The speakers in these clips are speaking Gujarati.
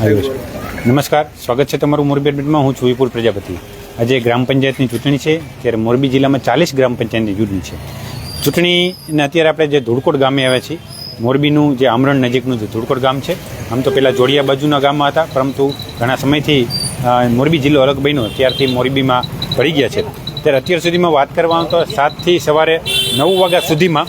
નમસ્કાર, સ્વાગત છે તમારું મોરબી એડમિટમાં. હું છું વિપુલ પ્રજાપતિ. આજે ગ્રામ પંચાયતની ચૂંટણી છે, ત્યારે મોરબી જિલ્લામાં ચાલીસ ગ્રામ પંચાયતની ચૂંટણી છે. ચૂંટણીને અત્યારે આપણે જે ધૂળકોટ ગામે આવ્યા છીએ, મોરબીનું જે આમરણ નજીકનું જે ધૂળકોટ ગામ છે, આમ તો પહેલાં જોડિયા બાજુના ગામમાં હતા, પરંતુ ઘણા સમયથી મોરબી જિલ્લો અલગ બન્યો. ત્યારથી મોરબીમાં પડી ગયા છે. ત્યારે અત્યાર સુધીમાં વાત કરવામાં તો સાતથી સવારે નવ વાગ્યા સુધીમાં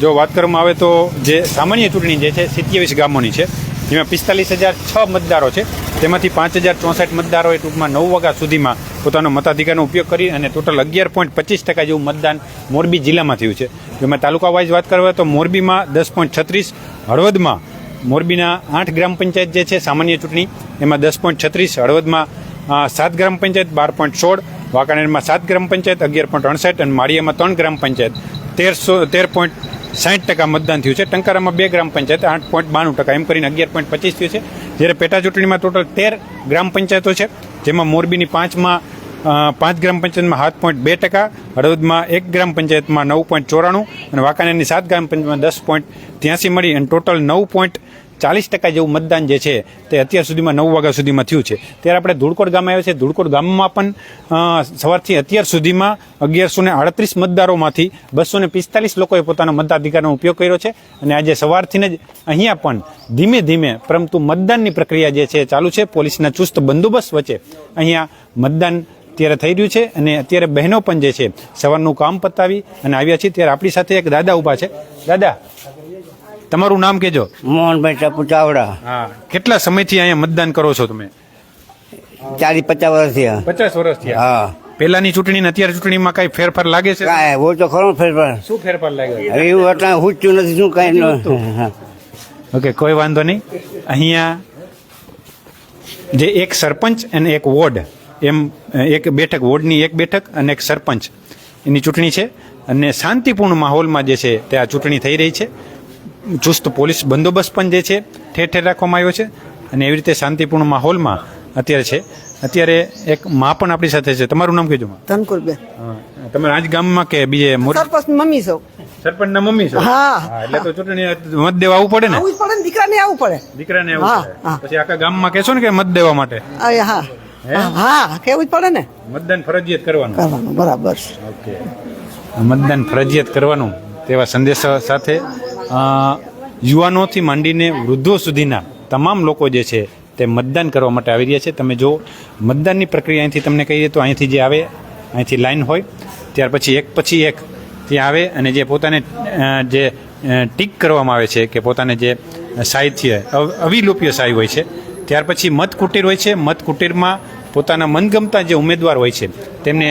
જો વાત કરવામાં આવે તો જે સામાન્ય ચૂંટણી જે છે, સિત્યાવીસ ગામોની છે જેમાં પિસ્તાલીસ હજાર છ મતદારો છે. તેમાંથી પાંચ હજાર ચોસઠ મતદારોએ ટૂંકમાં નવ વાગ્યા સુધીમાં પોતાનો મતાધિકારનો ઉપયોગ કરી અને ટોટલ અગિયાર પોઈન્ટ પચીસ ટકા જેવું મતદાન મોરબી જિલ્લામાં થયું છે. જેમાં તાલુકા વાઇઝ વાત કરવા તો મોરબીમાં દસ પોઈન્ટ છત્રીસ, હળવદમાં મોરબીના આઠ ગ્રામ પંચાયત જે છે, સામાન્ય ચૂંટણી, એમાં દસ પોઈન્ટ છત્રીસ, હળવદમાં સાત ગ્રામ પંચાયત, બાર પોઈન્ટ સોળ, વાંકાનેરમાં સાત ગ્રામ પંચાયત, અગિયાર પોઈન્ટ અડસઠ અને માળિયામાં ત્રણ ગ્રામ પંચાયત. તેરસો, તેર પોઈન્ટ સાઠ ટકા મતદાન થયું છે. ટંકારામાં બે ગ્રામ પંચાયત, આઠ પોઈન્ટ બાણું ટકા, એમ કરીને અગિયાર પોઈન્ટ પચીસ થયું છે. જ્યારે પેટા ચૂંટણીમાં ટોટલ તેર ગ્રામ પંચાયતો છે, જેમાં મોરબીની પાંચમાં પાંચ ગ્રામ પંચાયતમાં સાત પોઈન્ટ બે ટકા, હળવદમાં એક ગ્રામ પંચાયતમાં નવ પોઈન્ટ ચોરાણું અને વાંકાનેરની સાત ગ્રામ પંચાયતમાં દસ પોઈન્ટ ત્યાંસી મળી અને ટોટલ નવ પોઈન્ટ ચાલીસ ટકા જેવું મતદાન જે છે તે અત્યાર સુધીમાં નવ વાગ્યા સુધીમાં થયું છે. ત્યારે આપણે ધૂળકોટ ગામ આવ્યા છે ધૂળકોટ ગામમાં પણ સવારથી અત્યાર સુધીમાં અગિયારસો ને આડત્રીસ મતદારોમાંથી બસો ને પિસ્તાલીસ લોકોએ પોતાના મતાધિકારનો ઉપયોગ કર્યો છે. અને આજે સવારથી જ અહીંયા પણ ધીમે ધીમે, પરંતુ મતદાનની પ્રક્રિયા જે છે ચાલુ છે. પોલીસના ચુસ્ત બંદોબસ્ત વચ્ચે અહીંયા મતદાન અત્યારે થઈ રહ્યું છે અને અત્યારે બહેનો પણ જે છે સવારનું કામ પતાવી અને આવ્યા છે. ત્યારે આપણી સાથે એક દાદા ઊભા છે. દાદા તમારું નામ કહેજો. મોહનભાઈ ટપુ ચાવડા. હા કેટલા સમયથી અહીંયા મતદાન કરો છો તમે? ચાલીસ પચાસ વર્ષ થયા. પચાસ વર્ષથી હા. પેલાની ચૂંટણી ને અત્યારે ચૂંટણીમાં કઈ ફેરફાર લાગે છે? કાંઈ હોય તો ખરો ફેરફાર. શું ફેરફાર લાગે એવું એટલે હુચ્યું નથી શું કાંઈ ન ઓકે કોઈ વાંધો નહીં. અહીંયા જે એક સરપંચ અને એક વોર્ડ એમ એક બેઠક વોર્ડની એક બેઠક અને એક સરપંચ એની ચૂંટણી છે. અને શાંતિપૂર્ણ માહોલમાં જે છે તે આ ચૂંટણી થઈ રહી છે. ચુસ્ત પોલીસ બંદોબસ્ત પણ જે છે ઠેર ઠેર રાખવામાં આવ્યો છે અને એવી રીતે શાંતિપૂર્ણ માહોલમાં અત્યારે છે. અત્યારે એક માં પણ આપણી સાથે છે. તમારું નામ કીધું ધનકુરબેન તમે આજ ગામમાં કે બીજે સરપંચ મમ્મી છો. સરપંચના મમ્મી છો? હા. એટલે તો ચૂંટણી મત દેવા આવવું પડે ને? આવું પડે ને દીકરાને આવવું પડે. દીકરાને આવવું પડે. પછી આખા ગામમાં કહેશો ને કે મત દેવા માટે? હા. હા, કેવું જ પડે ને? મતદાન ફરજિયાત કરવાનું. કરવાનું બરાબર. છે ઓકે. મતદાન ફરજિયાત કરવાનું તેવા સંદેશા સાથે યુવાનોથી માંડીને વૃદ્ધો સુધીના તમામ લોકો જે છે તે મતદાન કરવા માટે આવી રહ્યા છે. તમે જો મતદાનની પ્રક્રિયા અહીંથી તમને કહીએ તો અહીંથી જે આવે અહીંથી લાઈન હોય ત્યાર પછી એક પછી એક ત્યાં આવે અને જે પોતાને જે ટીક કરવામાં આવે છે કે પોતાને જે સાહિત્ય અવ- અવિલોપ્ય સાહી હોય છે ત્યાર પછી મત કુટીર હોય છે. મત કુટીરમાં પોતાના મનગમતા જે ઉમેદવાર હોય છે, તેમને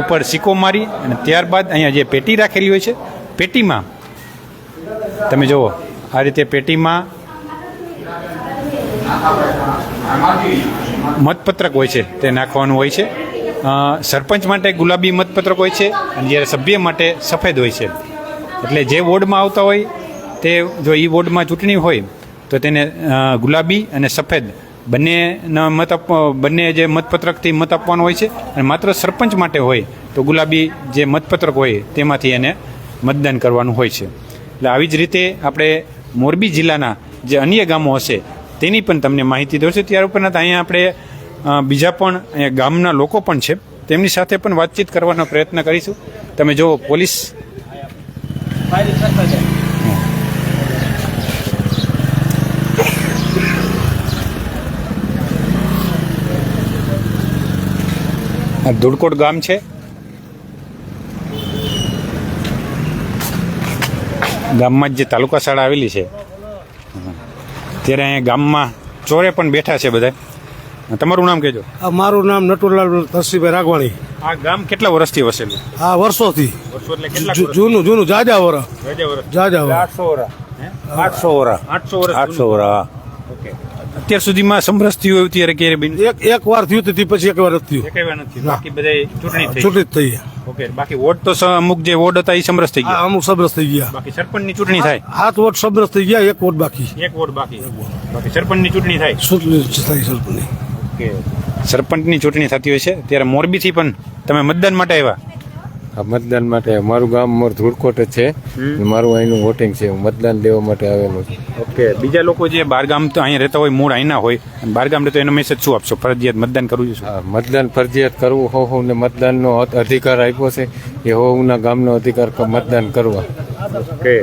ઉપર સિક્કો મારી અને ત્યારબાદ અહીંયા જે પેટી રાખેલી હોય છે, પેટીમાં, તમે જુઓ, આ રીતે પેટીમાં મતપત્રક હોય છે, તે નાખવાનું હોય છે. સરપંચ માટે ગુલાબી મતપત્રક હોય છે અને જ્યારે સભ્ય માટે સફેદ હોય છે. એટલે જે વોર્ડમાં આવતા હોય, તે જો એ વોર્ડમાં ચૂંટણી હોય, તો તેને ગુલાબી અને સફેદ બંનેના મત બંને જે મતપત્રકથી મત આપવાનો હોય છે અને માત્ર સરપંચ માટે હોય, તો ગુલાબી જે મતપત્રક હોય તેમાંથી એને મતદાન કરવાનું હોય છે. એટલે આવી જ રીતે આપણે મોરબી જિલ્લાના જે અન્ય ગામો હશે, તેની પણ તમને માહિતી દઉં ત્યાર ઉપરાંત અહીંયા આપણે બીજા પણ અહીંયા ગામના લોકો પણ છે. તેમની સાથે પણ વાતચીત કરવાનો પ્રયત્ન કરીશું. તમે જો પોલીસ આ ધુડકોટ ગામ છે. ગામમાં જ જે તાલુકા શાળા આવેલી છે. ત્યારે અહીંયા ગામમાં ચોરે પણ બેઠા છે બધા. તમારું નામ કહેજો. આ મારું નામ નટુરલાલ તરસીભાઈ રાગવાણી આ ગામ કેટલા વર્ષથી વસેલું? આ વર્ષોથી. વર્ષો એટલે કેટલા જુ- જૂનું જૂનું જાજા વરા જાજા વરા આઠસો વરા આઠસો વરા આઠસો વર્ષ આઠસો વરા ઓકે. અત્યાર સુધીમાં સમરસ થયું એવું ત્યારે ક્યારે બિન એક એક વાર થયું તેથી પછી એક વાર નથી થયું. વાર નથી બાકી બધા ચૂંટણી થઈ જ થઈ ઓકે બાકી વોટ તો અમુક જે વોટ હતા એ સમરસ થઈ ગયા? અમુક સબરસ થઈ ગયા. બાકી સરપંચની ચૂંટણી થાય? હાથ વોટ સબરસ થઈ ગયા એક વોટ બાકી. એક વોટ બાકી. બાકી સરપંચની ચૂંટણી થાય? ચૂંટણી થઈ સરપંચની? ઓકે. સરપંચની ચૂંટણી થતી હોય છે. ત્યારે મોરબીથી પણ તમે મતદાન માટે આવ્યા? આ મતદાન માટે મારું ગામ મોર ધૂળકોટ છે. મારું અહીંનું વોટિંગ છે. હું મતદાન લેવા માટે આવેલો છું. ઓકે. બીજા લોકો જે બારગામ તો અહીંયા રહેતા હોય મૂળ અહીંના હોય બાર ગામ રહેતો એનો મેસેજ શું આપશો? ફરજિયાત મતદાન કરવું છે મતદાન ફરજિયાત કરવું. હો હોને મતદાનનો અધિકાર આપ્યો છે. એ હોના ગામનો અધિકાર મતદાન કરવા. કે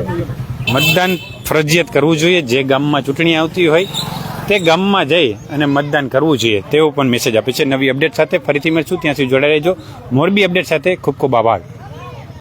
મતદાન ફરજિયાત કરવું જોઈએ. જે ગામમાં ચૂંટણી આવતી હોય તે ગામમાં જઈ અને મતદાન કરવું જોઈએ, તેવો પણ મેસેજ આપે છે. નવી અપડેટ સાથે ફરીથી મળશું. ત્યાં સુધી જોડાઈ રહેજો. મોરબી અપડેટ સાથે ખૂબ ખૂબ આભાર.